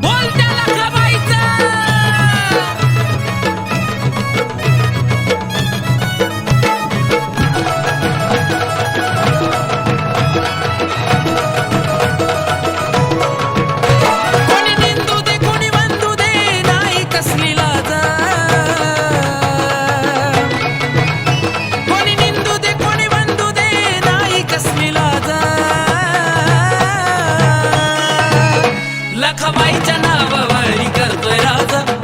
¡Volta! नावारी करतोय राजा.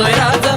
tu eras.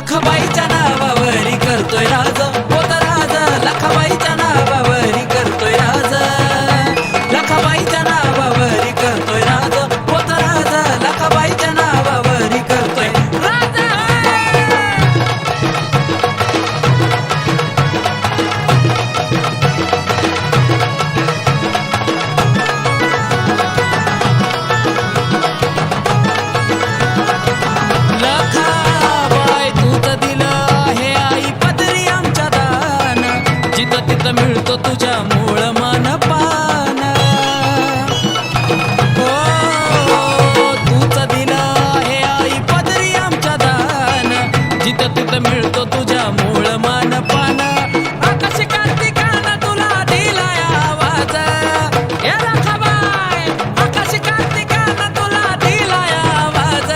लखबाईच्या नावावरी करतोय राज होत राज लखबाई. मिळतो तुझ्या मूळ मान पाना आकाश कार्तिकाना तुला दिलाय आवाज. याला खबाय आकाश कार्तिकाना तुला दिलाय आवाज.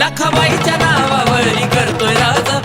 लखबाईच्या नावावरी करतोय राजा.